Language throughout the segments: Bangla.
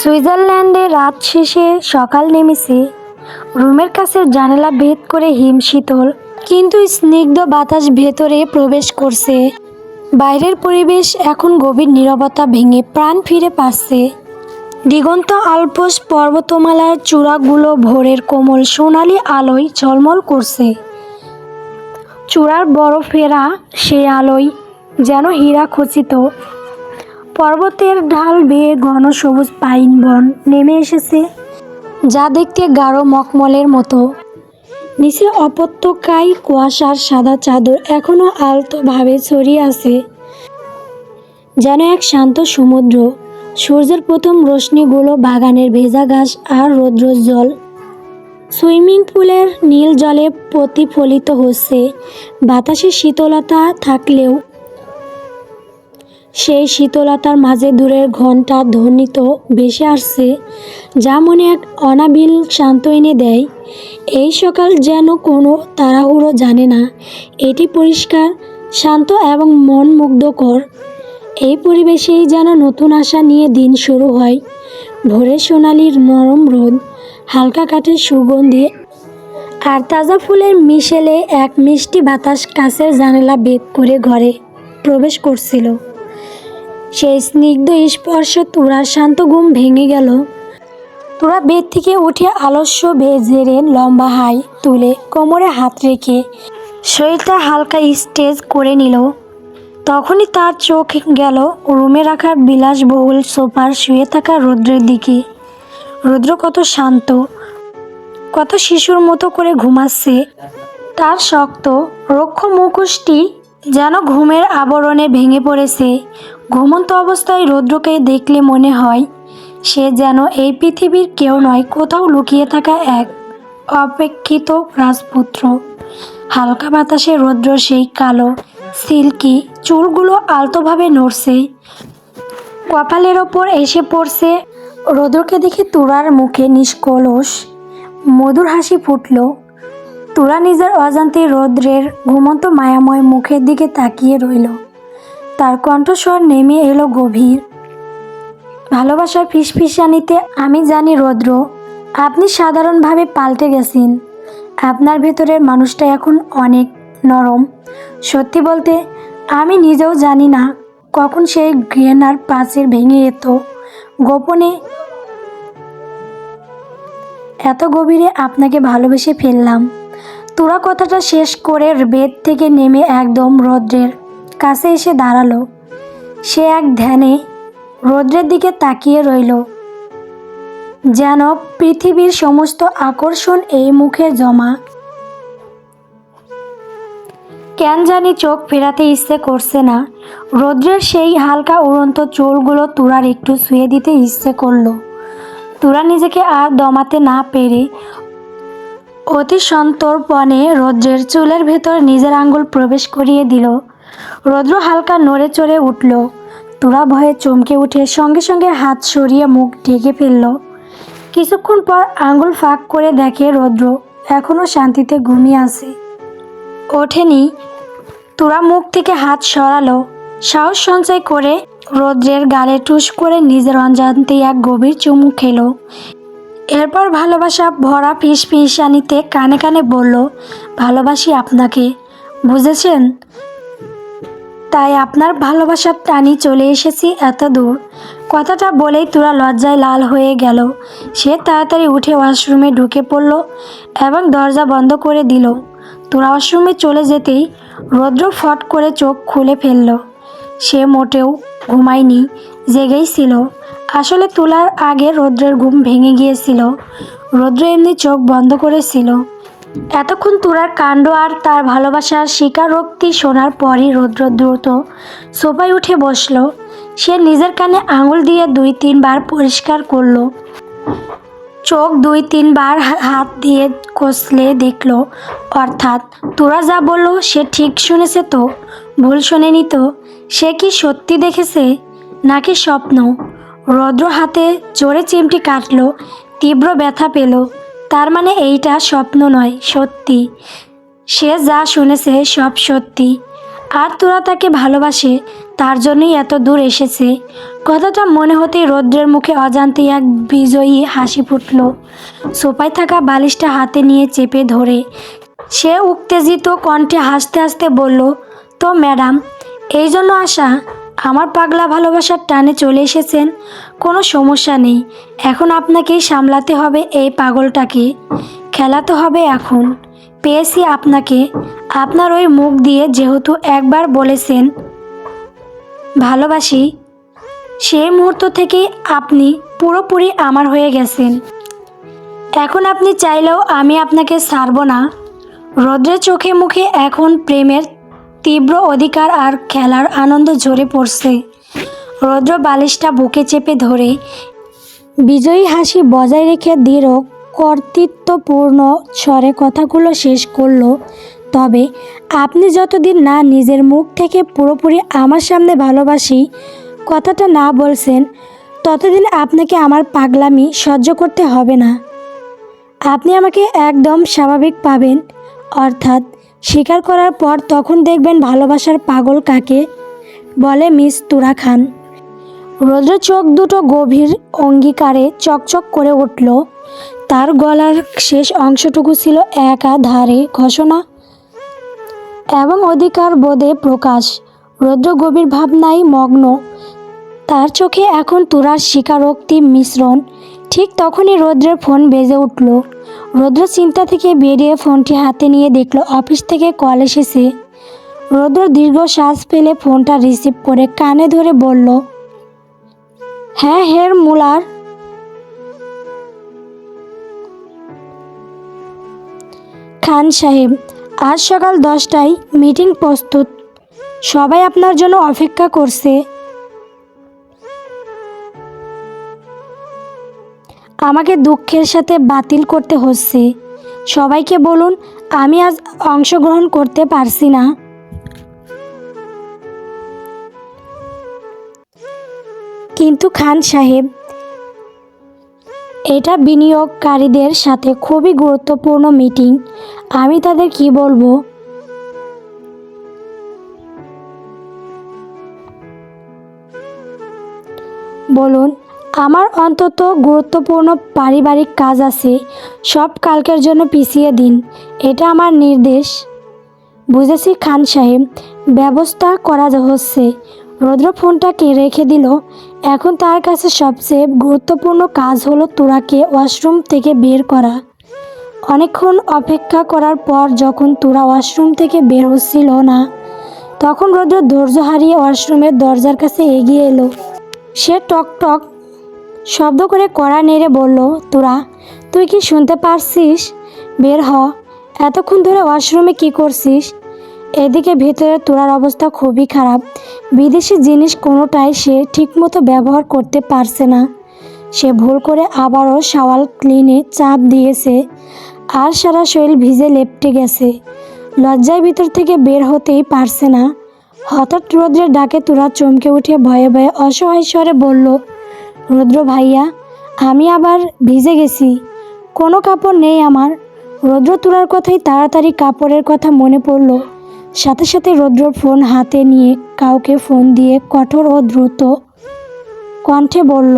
সুইজারল্যান্ডে রাত শেষে সকাল নেমেছে। রুমের কাছে জানালা ভেদ করে হিম শীতল, কিন্তু স্নিগ্ধ বাতাস ভেতরে প্রবেশ করছে। বাইরের পরিবেশ এখন গভীর নীরবতা ভেঙে প্রাণ ফিরে পাচ্ছে। দিগন্ত আলপোস পর্বতমালার চূড়াগুলো ভোরের কোমল সোনালি আলোয় ঝলমল করছে। চূড়ার বরফেরা সে আলোয় যেন হীরা খচিত। পর্বতের ঢাল বেয়ে ঘন সবুজ পাইন বন নেমে এসেছে, যা দেখতে গাঢ় মখমলের মতো। নিচে অপত্যকায় কুয়াশার সাদা চাদর এখনও আলতোভাবে ছড়িয়ে আছে, যেন এক শান্ত সমুদ্র। সূর্যের প্রথম রশ্মিগুলো বাগানের ভেজা ঘাস আর রৌদ্র জল। সুইমিং পুলের নীল জলে প্রতিফলিত হচ্ছে। বাতাসে শীতলতা থাকলেও সেই শীতলতার মাঝে দূরের ঘণ্টা ধ্বনিত ভেসে আসছে, যা মনে এক অনাবিল শান্ত এনে দেয়। এই সকাল যেন কোনো তাড়াহুড়ো জানে না, এটি পরিষ্কার, শান্ত এবং মন মুগ্ধকর এই পরিবেশেই যেন নতুন আশা নিয়ে দিন শুরু হয়। ভোরে সোনালির নরম রোদ, হালকা কাঠের সুগন্ধি, আর তাজা ফুলের মিশেলে এক মিষ্টি বাতাস কাছের জানালা বেদ করে ঘরে প্রবেশ করছিল। সেই স্নিগ্ধ স্পর্শ তোরার শান্ত ঘুম ভেঙে গেল। তোরা বেদ থেকে উঠে আলস্য বেজেরে লম্বা হাই তুলে কোমরে হাত রেখে শরীরটা হালকা স্টেজ করে নিল। তখনই তার চোখ গেল রুমে রাখা বিলাসবহুল সোফার শুয়ে থাকা রৌদ্রের দিকে। রৌদ্র কত শান্ত, কত শিশুর মতো করে ঘুমাচ্ছে। তার শক্ত, রক্ষ মুখোশটি যেন ঘুমের আবরণে ভেঙে পড়েছে। ঘুমন্ত অবস্থায় রৌদ্রকে দেখলে মনে হয় সে যেন এই পৃথিবীর কেউ নয়, কোথাও লুকিয়ে থাকা এক অপেক্ষিত রাজপুত্র। হালকা বাতাসে রৌদ্র সেই কালো, সিল্কি চুলগুলো আলতোভাবে নড়ছে। কপালের ওপর এসে পড়ছে রৌদ্রকে দেখে তুরার মুখে নিষ্কলস মধুর হাসি ফুটল। তুরা নিজের অজান্তে রৌদ্রের ঘুমন্ত মায়াময় মুখের দিকে তাকিয়ে রইল। তার কণ্ঠস্বর নেমে এলো গভীর। ভালোবাসার ফিসফিসানিতে, আমি জানি রৌদ্র, আপনি সাধারণভাবে পাল্টে গেছেন। আপনার ভেতরের মানুষটা এখন অনেক নরম। সত্যি বলতে, আমি নিজেও জানি না কখন সেই ঘৃণার প্রাচীর ভেঙে যেত গোপনে, এত গভীরে আপনাকে ভালোবেসে ফেললাম। তোরা কথাটা শেষ করে বেদ থেকে নেমে একদম রৌদ্রের কাছে এসে দাঁড়াল। সে এক ধ্যানে রৌদ্রের দিকে তাকিয়ে রইল। যেন পৃথিবীর সমস্ত আকর্ষণ এই মুখে জমা। কেন জানি চোখ ফেরাতে ইচ্ছে করছে না। রৌদ্রের সেই হালকা উড়ন্ত চুলগুলো তুরার একটু শুয়ে দিতে ইচ্ছে করল। তুরা নিজেকে আর দমাতে না পেরে অতি সন্তর্পণে রৌদ্রের চুলের ভেতর নিজের আঙ্গুল প্রবেশ করিয়ে দিল। রৌদ্র হালকা নড়ে চড়ে উঠল। তুরা ভয়ে চমকে উঠে সঙ্গে সঙ্গে হাত সরিয়ে মুখ ঢেকে ফেলল। কিছুক্ষণ পর আঙুল ফাঁক করে দেখে রৌদ্র এখনও শান্তিতে ঘুমিয়ে আছে। ওঠেনি। তোরা মুখ থেকে হাত সরালো। সাহস সঞ্চয় করে রৌদ্রের গালে টুস করে নিজের অজান্তেই এক গভীর চুমু খেলো। এরপর ভালোবাসা ভরা ফিস ফিসানিতে কানে কানে বলল, ভালোবাসি আপনাকে। বুঝেছেন? তাই আপনার ভালোবাসার টানি চলে এসেছি এত দূর। কথাটা বলেই তোরা লজ্জায় লাল হয়ে গেল। সে তাড়াতাড়ি উঠে ওয়াশরুমে ঢুকে পড়ল এবং দরজা বন্ধ করে দিল। তোরা ওয়াশরুমে চলে যেতেই রৌদ্র ফট করে চোখ খুলে ফেলল। সে মোটেও ঘুমায়নি, জেগেই ছিল। আসলে তোলার আগে রৌদ্রের ঘুম ভেঙে গিয়েছিল। রৌদ্র এমনি চোখ বন্ধ করেছিল। এতক্ষণ তুরার কাণ্ড আর তার ভালোবাসার স্বীকারোক্তি শোনার পরই রৌদ্র দ্রুত সোফায় উঠে বসল। সে নিজের কানে আঙুল দিয়ে দুই তিনবার পরিষ্কার করল। চোখ দুই তিনবার হাত দিয়ে কষলে দেখল। অর্থাৎ তোরা যা বলল সে ঠিক শুনেছে তো? ভুল শোনেনি তো? সে কি সত্যি দেখেছে? নাকি স্বপ্ন? রৌদ্র হাতে জোরে চিমটি কাটলো, তীব্র ব্যথা পেল। তার মানে এইটা স্বপ্ন নয়, সত্যি। সে যা শুনেছে সব সত্যি। আর তোরা তাকে ভালোবাসে, তার জন্যই এত দূর এসেছে। কথাটা মনে হতেই রৌদ্রের মুখে অজান্তে এক বিজয়ী হাসি ফুটল। সোফায় থাকা বালিশটা হাতে নিয়ে চেপে ধরে। সে উত্তেজিত কণ্ঠে হাসতে হাসতে বলল, তো, ম্যাডাম, এই জন্য আশা আমার পাগলা ভালোবাসার টানে চলে এসেছেন। কোনো সমস্যা নেই। এখন আপনাকেই সামলাতে হবে এই পাগলটাকে। খেলাতে হবে এখন। পেয়েছি আপনাকে। আপনার ওই মুখ দিয়ে যেহেতু একবার বলেছেন, ভালোবাসি, সেই মুহূর্ত থেকেই আপনি পুরোপুরি আমার হয়ে গেছেন। এখন আপনি চাইলেও আমি আপনাকে ছাড়ব না। রৌদ্রের চোখে মুখে এখন প্রেমের তীব্র অধিকার আর খেলার আনন্দ ঝরে পড়ছে। রৌদ্র বালিশটা বুকে চেপে ধরে বিজয়ী হাসি বজায় রেখে দৃঢ় কর্তৃত্বপূর্ণ স্বরে কথাগুলো শেষ করল, তবে আপনি যতদিন না নিজের মুখ থেকে পুরোপুরি আমার সামনে ভালোবাসি, কথাটা না বলছেন, ততদিন আপনাকে আমার পাগলামি সহ্য করতে হবে না। আপনি আমাকে একদম স্বাভাবিক পাবেন, অর্থাৎ স্বীকার করার পর তখন দেখবেন ভালোবাসার পাগল কাকে? বলে মিস তুরা খান। রৌদ্র চোখ দুটো গভীর অঙ্গীকারে চকচক করে উঠল। তার গলার শেষ অংশটুকু ছিল একা ধারে ঘোষণা এবং অধিকার বোধে প্রকাশ। রৌদ্র গভীর ভাবনায় মগ্ন। তার চোখে এখন তুরার স্বীকারোক্তি মিশ্রণ। ঠিক তখনই রৌদ্রের ফোন বেজে উঠল। রৌদ্র চিন্তা থেকে বেরিয়ে ফোনটি হাতে নিয়ে দেখল অফিস থেকে কল এসেছে। রৌদ্র দীর্ঘ শ্বাস ফেলে ফোনটা রিসিভ করে কানে ধরে বলল হ্যাঁ হের মুলার। খান সাহেব, আজ সকাল দশটায় মিটিং প্রস্তুত। সবাই আপনার জন্য অপেক্ষা করছে। আমাকে দুঃখের সাথে বাতিল করতে হচ্ছে। সবাইকে বলুন, আমি আজ অংশগ্রহণ করতে পারছি না। কিন্তু খান সাহেব, এটা বিনিয়োগকারীদের সাথে খুবই গুরুত্বপূর্ণ মিটিং। আমি তাদের কি বলব? বলুন আমার অন্তত গুরুত্বপূর্ণ পারিবারিক কাজ আছে, সব কালকের জন্য পিছিয়ে দিন, এটা আমার নির্দেশ। বুঝেছি খান সাহেব, ব্যবস্থা করা হচ্ছে। রৌদ্র ফোনটাকে রেখে দিল। এখন তার কাছে সবচেয়ে গুরুত্বপূর্ণ কাজ হলো তোরাকে ওয়াশরুম থেকে বের করা। অনেকক্ষণ অপেক্ষা করার পর যখন তোরা ওয়াশরুম থেকে বের হচ্ছিল না, তখন রৌদ্র ধৈর্য হারিয়ে ওয়াশরুমের দরজার কাছে এগিয়ে এলো। সে টক টক শব্দ করে কড়া নেড়ে বলল, তোরা, তুই কি শুনতে পারছিস? বের হ। এতক্ষণ ধরে ওয়াশরুমে কি করছিস? এদিকে ভেতরে তোরার অবস্থা খুবই খারাপ। বিদেশি জিনিস কোনোটাই সে ঠিকমতো ব্যবহার করতে পারছে না। সে ভুল করে আবারও সাওয়াল ক্লিনে চাপ দিয়েছে। আর সারা শরীর ভিজে লেপটে গেছে। লজ্জায় ভিতর থেকে বের হতেই পারছে না। হঠাৎ রৌদ্রের ডাকে তোরা চমকে উঠে ভয়ে ভয়ে অসহায় স্বরে বলল রৌদ্র ভাইয়া, আমি আবার ভিজে গেছি। কোনো কাপড় নেই আমার। রৌদ্র তোলার কথাই তাড়াতাড়ি কাপড়ের কথা মনে পড়ল। সাথে সাথে রৌদ্র ফোন হাতে নিয়ে কাউকে ফোন দিয়ে কঠোর ও দ্রুত কণ্ঠে বলল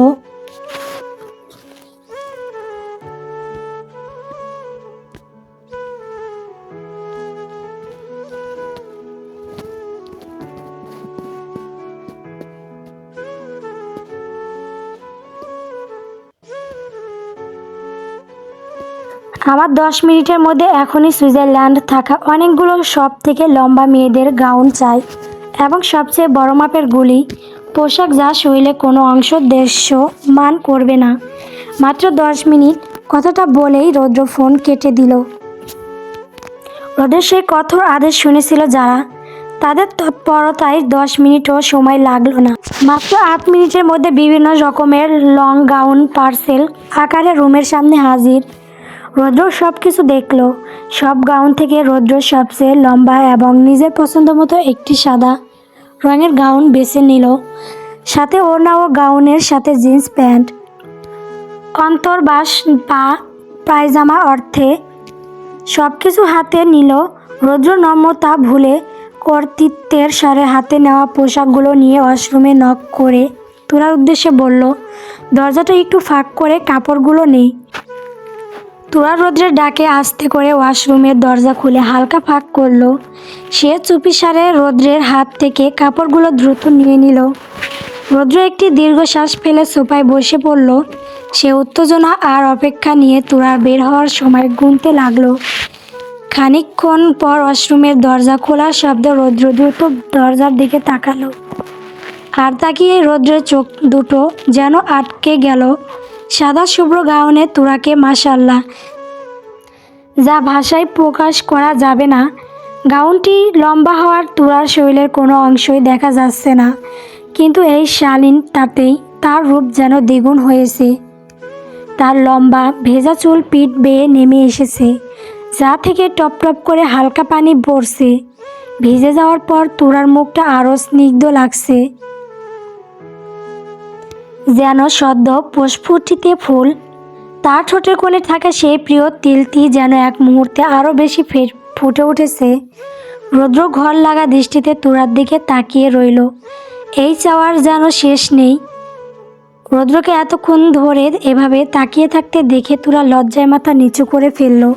আমার দশ মিনিটের মধ্যে এখনই সুইজারল্যান্ড থাকা অনেকগুলো সব থেকে লম্বা মেয়েদের গাউন চাই এবং সবচেয়ে বড় মাপের গুলি, পোশাক যা শরীরে কোনো অংশ দৃশ্য মান করবে না। মাত্র দশ মিনিট, কথাটা বলেই রৌদ্র ফোন কেটে দিল। রৌদ্রের সেই কঠোর আদেশ শুনেছিল যারা। তাদের তৎপরতায় দশ মিনিটও সময় লাগল না। মাত্র আট মিনিটের মধ্যে বিভিন্ন রকমের লং গাউন, পার্সেল আকারে রুমের সামনে হাজির রৌদ্র সব কিছু দেখল। সব গাউন থেকে রৌদ্র সবচেয়ে লম্বা এবং নিজের পছন্দ মতো একটি সাদা রঙের গাউন বেছে নিল। সাথে ওড়না ও গাউনের সাথে জিন্স প্যান্ট অন্তর্বাস বা পায়জামা অর্থে সব কিছু হাতে নিল। রৌদ্র নম্রতা ভুলে কর্তৃত্বের স্বরে হাতে নেওয়া পোশাকগুলো নিয়ে ওয়াশরুমে নক করে তোরার উদ্দেশ্যে বলল, দরজাটা একটু ফাঁক করে কাপড়গুলো নেই। তোরা রোদ্রের ডাকে আস্তে করে ওয়াশরুমের দরজা খুলে হালকা ফাঁক করল। সে চুপিসারে রোদ্রের হাত থেকে কাপড়গুলো দ্রুত নিয়ে নিল। রৌদ্র একটি দীর্ঘশ্বাস ফেলে সোফায় বসে পড়ল। সে উত্তেজনা আর অপেক্ষা নিয়ে তুরার বের হওয়ার সময় গুনতে লাগল। খানিকক্ষণ পর ওয়াশরুমের দরজা খোলার শব্দ রৌদ্র দ্রুত দরজার দিকে তাকালো। আর তাকিয়ে রৌদ্রের চোখ দুটো যেন আটকে গেল। সাদা শুভ্র গাউনে তুরাকে মাসাল্লাহ যা ভাষায় প্রকাশ করা যাবে না। গাউনটি লম্বা হওয়ার তুরার শরীরের কোনো অংশই দেখা যাচ্ছে না। কিন্তু এই শালীন তাতেই তার রূপ যেন দ্বিগুণ হয়েছে। তার লম্বা, ভেজা চুল পিঠ বেয়ে নেমে এসেছে, যা থেকে টপ টপ করে হালকা পানি পড়ছে। ভিজে যাওয়ার পর তুরার মুখটা আরও স্নিগ্ধ লাগছে। যেন সদ্য পুষ্পটিতে ফুল। তার ঠোঁটের কোণে থাকা সেই প্রিয় তিলটি যেন এক মুহূর্তে আরও বেশি ফুটে উঠেছে। রৌদ্র ঘর লাগা দৃষ্টিতে তুরার দিকে তাকিয়ে রইল। এই চাওয়ার যেন শেষ নেই। রৌদ্রকে এতক্ষণ ধরে এভাবে তাকিয়ে থাকতে দেখে তোরা লজ্জায় মাথা নিচু করে ফেলল।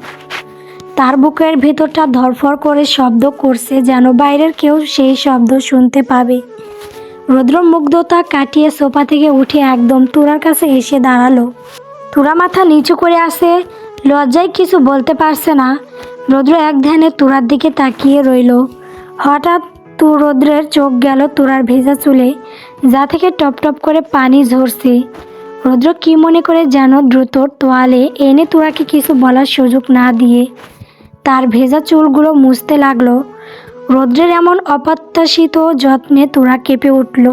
তার বুকের ভেতরটা ধরফর করে শব্দ করছে যেন বাইরের কেউ সেই শব্দ শুনতে পাবে। রৌদ্র মুগ্ধতা কাটিয়ে সোফা থেকে উঠে একদম তুরার কাছে এসে দাঁড়াল। তুরা মাথা নিচু করে আসে লজ্জায় কিছু বলতে পারছে না। রৌদ্র এক ধ্যানে তুরার দিকে তাকিয়ে রইল। হঠাৎ তু রৌদ্রের চোখ গেল তুরার ভেজা চুলে, যা থেকে টপ টপ করে পানি ঝরছে। রৌদ্র কি মনে করে যেন দ্রুত তোয়ালে এনে তুরাকে কিছু বলার সুযোগ না দিয়ে তার ভেজা চুলগুলো মুছতে লাগল। রৌদ্রের এমন অপ্রত্যাশিত যত্নে তোরা কেঁপে উঠল।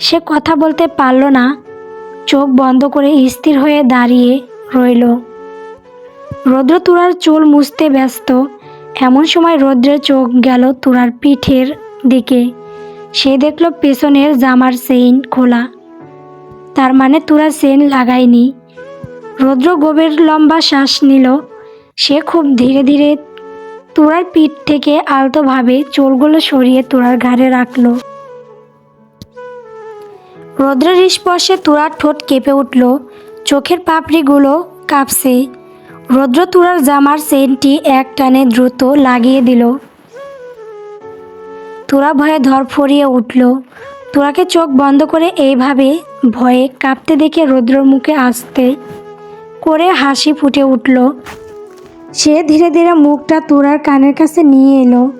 সে কথা বলতে পারল না, চোখ বন্ধ করে স্থির হয়ে দাঁড়িয়ে রইল। রৌদ্র তুরার চুল মুছতে ব্যস্ত, এমন সময় রৌদ্রের চোখ গেল তুরার পিঠের দিকে। সে দেখল পেছনের জামার চেইন খোলা। তার মানে তুরা চেন লাগায়নি রৌদ্র গভীর লম্বা শ্বাস নিল। সে খুব ধীরে ধীরে তুরার পিঠ থেকে আলতোভাবে চুলগুলো সরিয়ে তুরার ঘাড়ে রাখল। রৌদ্রের স্পর্শে তুরার ঠোঁট কেঁপে উঠল। চোখের পাপড়িগুলো কাঁপছে। রৌদ্র তুরার জামার চেনটি এক টানে দ্রুত লাগিয়ে দিল। তোরা ভয়ে ধরফরিয়ে উঠল। তুরাকে চোখ বন্ধ করে এইভাবে ভয়ে কাঁপতে দেখে রৌদ্রর মুখে আসতে করে হাসি ফুটে উঠল। সে ধীরে ধীরে মুখটা তুরার কানের কাছে নিয়ে এলো।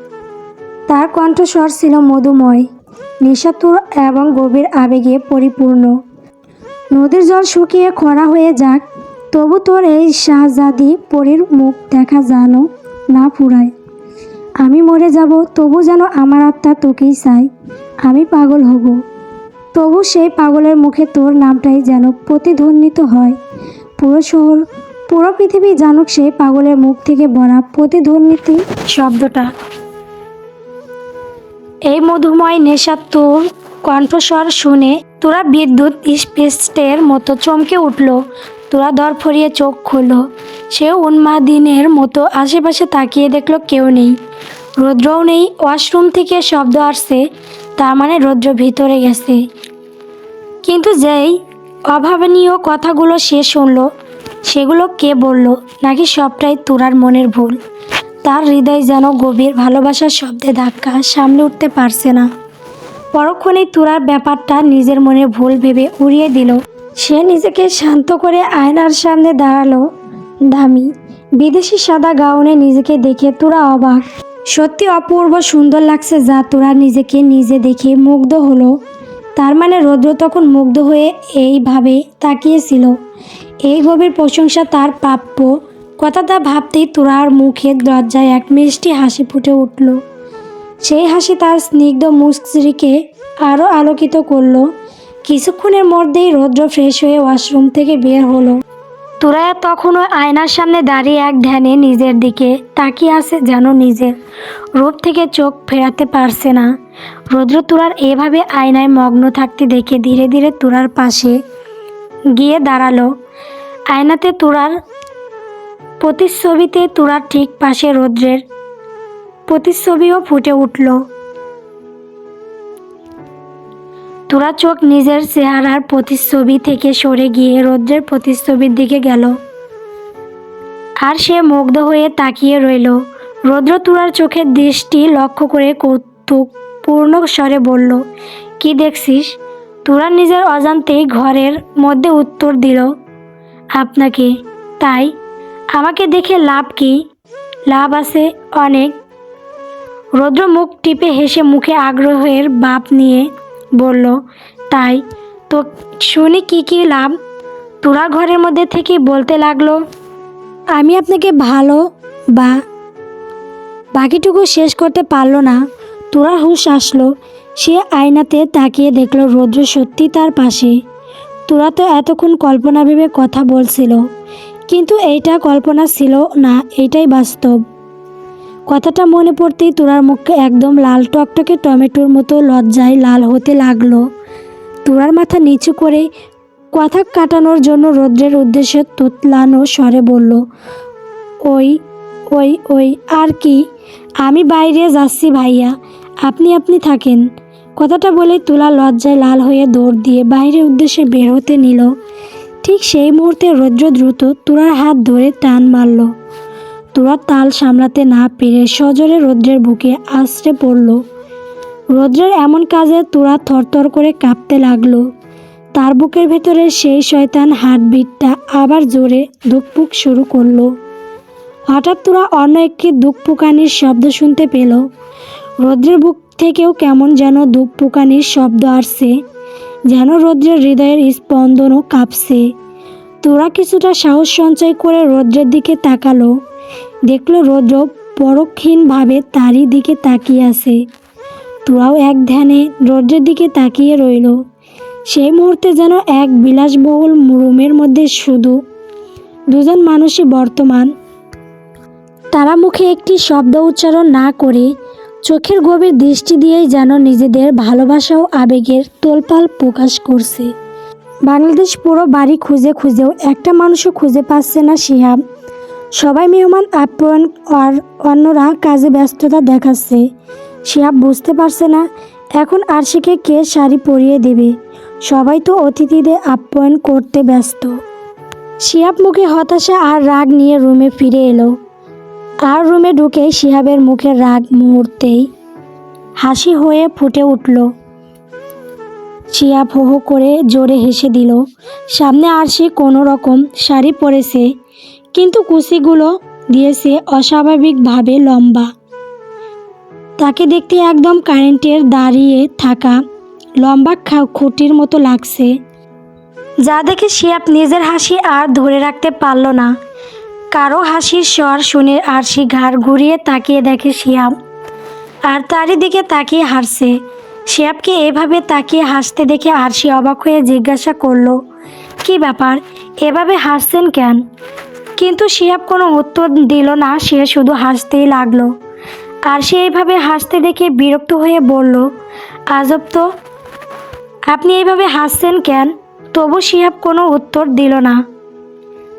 তার কণ্ঠস্বর ছিল মধুময় নিশাতুর এবং গভীর আবেগে পরিপূর্ণ। নদীর জল শুকিয়ে খরা হয়ে যাক, তবু তোর এই শাহজাদি পরীর মুখ দেখা জানো না ফুরায়। আমি মরে যাব, তবু যেন আমার আত্মা তোকেই চাই আমি পাগল হব। তবু সেই পাগলের মুখে তোর নামটাই যেন প্রতিধ্বনিত হয়। পুরো শহর পুরো পৃথিবী জানুক সে পাগলের মুখ থেকে বলা প্রতিধ্বনিত। শব্দটা। এই মধুময় নেশাত্মর কণ্ঠস্বর শুনে তোরা বিদ্যুৎ স্পেস্টের মতো চমকে উঠল। তোরা দর ফরিয়ে চোখ খুলল। সেও উন্মাদিনের মতো আশেপাশে তাকিয়ে দেখল কেউ নেই। রৌদ্রও নেই, ওয়াশরুম থেকে শব্দ আসছে তার মানে রৌদ্র ভিতরে গেছে। কিন্তু যেই অভাবনীয় কথাগুলো সে শুনলো সেগুলো কে বলল? নাকি সবটাই তোরার মনের ভুল? তার হৃদয় যেন গভীর ভালোবাসার শব্দে ধাক্কা সামলে উঠতে পারছে না। পরক্ষণেই তুরার ব্যাপারটা নিজের মনে ভুল ভেবে উড়িয়ে দিল। সে নিজেকে শান্ত করে আয়নার সামনে দাঁড়াল। দামি, বিদেশি সাদা গাউনে নিজেকে দেখে তুরা অবাক। সত্যি অপূর্ব সুন্দর লাগছে যা তোরা নিজেকে নিজে দেখে মুগ্ধ হলো। তার মানে রৌদ্র তখন মুগ্ধ হয়ে এইভাবে তাকিয়েছিল। এই গভীর প্রশংসা তার প্রাপ্য। কথাটা ভাবতেই তোরার মুখের দরজায় এক মিষ্টি হাসি ফুটে উঠল। সেই হাসি তার স্নিগ্ধ মুস্ত্রীকে আরও আলোকিত করল। কিছুক্ষণের মধ্যেই রৌদ্র ফ্রেশ হয়ে ওয়াশরুম থেকে বের হলো। তোরা তখনও আয়নার সামনে দাঁড়িয়ে এক ধ্যানে নিজের দিকে তাকিয়ে আছে যেন নিজের রূপ থেকে চোখ ফেরাতে পারছে না। রৌদ্র তুরার এভাবে আয়নায় মগ্ন থাকতে দেখে ধীরে ধীরে তুরার পাশে গিয়ে দাঁড়াল। আয়নাতে তুরার প্রতিচ্ছবিতে তুরার ঠিক পাশে রৌদ্রের প্রতিচ্ছবিও ফুটে উঠল। তোরা চোখ নিজের চেহারার প্রতিচ্ছবি থেকে সরে গিয়ে রৌদ্রের প্রতিচ্ছবির দিকে গেল। আর সে মুগ্ধ হয়ে তাকিয়ে রইল। রৌদ্র তুরার চোখের দৃষ্টি লক্ষ্য করে কৌতুক পূর্ণ স্বরে বলল, কি দেখছিস? তোরা নিজের অজান্তেই ঘরের মধ্যে উত্তর দিল, আপনাকে। তাই আমাকে দেখে লাভ কি? লাভ আছে অনেক। রৌদ্র মুখ টিপে হেসে মুখে আগ্রহের বাপ নিয়ে বলল, তাই। তো শুনি কি কি লাভ? তোরা ঘরের মধ্যে থেকে বলতে লাগল, আমি আপনাকে ভালো বা বাকিটুকু শেষ করতে পারল না। তোরা হুশ আসলো। সে আয়নাতে তাকিয়ে দেখল রৌদ্র সত্যি তার পাশে। তোরা তো এতক্ষণ কল্পনা ভেবে কথা বলছিল, কিন্তু এইটা কল্পনা ছিল না, এইটাই বাস্তব। কথাটা মনে পড়তেই তোরার মুখে একদম লাল টকটকে টমেটোর মতো লজ্জায় লাল হতে লাগল। তোরার মাথা নিচু করে কথা কাটানোর জন্য রৌদ্রের উদ্দেশ্যে তুতলানো স্বরে বলল, ওই ওই ওই, আর কি? আমি বাইরে যাচ্ছি ভাইয়া। আপনি আপনি থাকেন। কথাটা বলে তুলা লজ্জায় লাল হয়ে দৌড় দিয়ে বাইরের উদ্দেশ্যে বের হতে নিল। ঠিক সেই মুহূর্তে রৌদ্র দ্রুত তুরার হাত ধরে টান মারল। তুরা তাল সামলাতে না পেরে সজোরে রৌদ্রের বুকে আশ্রে পড়ল। রৌদ্রের এমন কাজে তুরা থরথর করে কাঁপতে লাগল। তার বুকের ভেতরে সেই শয়তান হার্টবিটটা আবার জোরে ধুকপুক শুরু করল। হঠাৎ তোরা অন্য একটি দুঃপুকানির শব্দ শুনতে পেল। রৌদ্রের বুক থেকেও কেমন যেন দুঃপুকানির শব্দ আসছে, যেন রৌদ্রের হৃদয়ের স্পন্দনও কাঁপছে। তোরা কিছুটা সাহস সঞ্চয় করে রৌদ্রের দিকে তাকালো। দেখল রৌদ্র পরক্ষীণভাবে তারই দিকে তাকিয়ে আছে। তোরাও এক ধ্যানে রৌদ্রের দিকে তাকিয়ে রইল। সেই মুহূর্তে যেন এক বিলাসবহুল রুমের মধ্যে শুধু দুজন মানুষই বর্তমান। তারা মুখে একটি শব্দ উচ্চারণ না করে চোখের গভীর দৃষ্টি দিয়েই যেন নিজেদের ভালোবাসা ও আবেগের তোলপাল প্রকাশ করছে। বাংলাদেশ পুরো বাড়ি খুঁজে খুঁজেও একটা মানুষও খুঁজে পাচ্ছে না শিহাব। সবাই মেহমান আপ্যায়ন আর অন্যরা কাজে ব্যস্ততা দেখাচ্ছে। শিহাব বুঝতে পারছে না, এখন আর আরশিকে কে শাড়ি পরিয়ে দেবে? সবাই তো অতিথিদের আপ্যায়ন করতে ব্যস্ত। শিহাব মুখে হতাশা আর রাগ নিয়ে রুমে ফিরে এলো। আর রুমে ঢুকে শিহাবের মুখে রাগ মুহূর্তেই হাসি হয়ে ফুটে উঠল। শিহাব হো হো করে জোরে হেসে দিল, সামনে আরশি কোনো রকম শাড়ি পরেছে। কিন্তু কুচিগুলো দিয়েছে অস্বাভাবিকভাবে লম্বা। তাকে দেখতে একদম কারেন্টের দাঁড়িয়ে থাকা লম্বা খুঁটির মতো লাগছে। যা দেখে শিয়াপ নিজের হাসি আর ধরে রাখতে পারল না। কারও হাসির স্বর শুনে আরশি ঘাড় ঘুরিয়ে তাকিয়ে দেখে শিয়াব আর তারই দিকে তাকিয়ে হাসছে। শিয়াবকে এভাবে তাকিয়ে হাসতে দেখে আরশি অবাক হয়ে জিজ্ঞাসা করল, কি ব্যাপার? এভাবে হাসছেন কেন? কিন্তু শিয়াব কোনো উত্তর দিল না, সে শুধু হাসতেই লাগল। আর সে এইভাবে হাসতে দেখে বিরক্ত হয়ে বলল, আজব তো। আপনি এইভাবে হাসছেন কেন? তবু শিহাব কোনো উত্তর দিল না।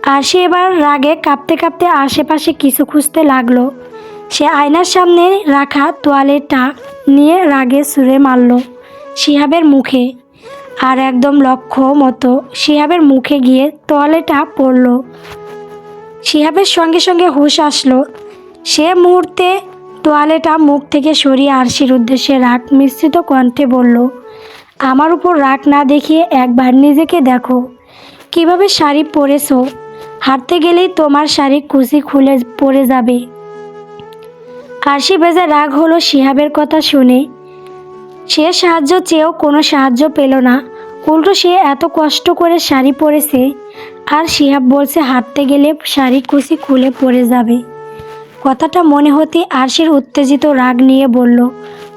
আর সে এবার রাগে কাঁপতে কাঁপতে আশেপাশে কিছু খুঁজতে লাগল। সে আয়নার সামনে রাখা তোয়ালেটা নিয়ে রাগে সুরে মারল। শিহাবের মুখে। আর একদম লক্ষ্য মতো শিহাবের মুখে গিয়ে তোয়ালেটা পড়ল। শিহাবের সঙ্গে সঙ্গে হুঁশ আসলো। সে মুহূর্তে তোয়ালেটা মুখ থেকে সরিয়ে আরশির উদ্দেশ্যে রাগ মিশ্রিত কণ্ঠে বলল, আমার উপর রাগ না দেখিয়ে একবার নিজেকে দেখো। কীভাবে শাড়ি পরেছো? হাঁটতে গেলেই তোমার শাড়ি কুচি খুলে পড়ে যাবে। আরশি বেজে রাগ হলো শিহাবের কথা শুনে। সে সাহায্য চেয়েও কোনো সাহায্য পেল না। উল্টো সে এত কষ্ট করে শাড়ি পরেছে, আর শিহাব বলছে হাঁটতে গেলে শাড়ি কুচি খুলে পড়ে যাবে। কথাটা মনে হতে আরশির উত্তেজিত রাগ নিয়ে বলল,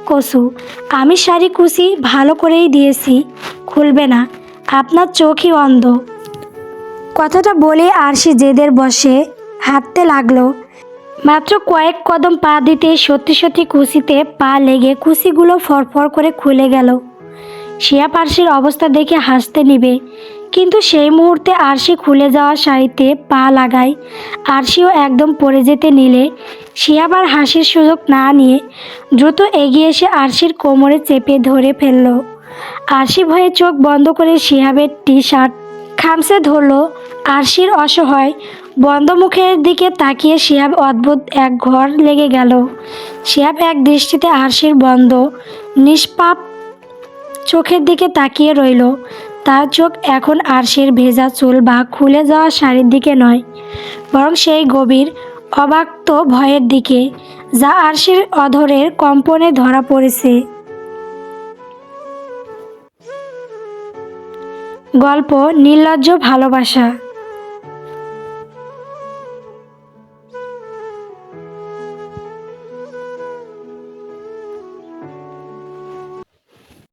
কসু, আমি শাড়ি কুচি ভালো করেই দিয়েছি, খুলবে না, আপনার চোখই অন্ধ। কথাটা বলে আরশি জেদের বসে হাঁটতে লাগল। মাত্র কয়েক কদম পা দিতে সত্যি সত্যি কুচিতে পা লেগে কুচিগুলো ফরফর করে খুলে গেল। শিয়া পার্সির অবস্থা দেখে হাসতে নিবে। কিন্তু সেই মুহূর্তে আরশি খুলে যাওয়া শাড়িতে পা লাগায়। আরশিও একদম পড়ে যেতে নিলে। শিহাব আর হাসির সুযোগ না নিয়ে দ্রুত এগিয়ে এসে আরশির কোমরে চেপে ধরে ফেলল। আরশি ভয়ে চোখ বন্ধ করে শিহাবের টি শার্ট খামসে ধরলো। আরশির অসহায় বন্ধ মুখের দিকে তাকিয়ে শিয়াব অদ্ভুত এক ঘর লেগে গেল। শিয়াব এক দৃষ্টিতে আরশির বন্ধ, নিষ্পাপ চোখের দিকে তাকিয়ে রইল। তার চোখ এখন আরশির ভেজা চুল বা খুলে যাওয়া শাড়ির দিকে নয়, বরং সেই গভীর, অবাক্ত ভয়ের দিকে, যা আরশির অধরের কম্পনে ধরা পড়েছে। গল্প নির্লজ্জ ভালোবাসা।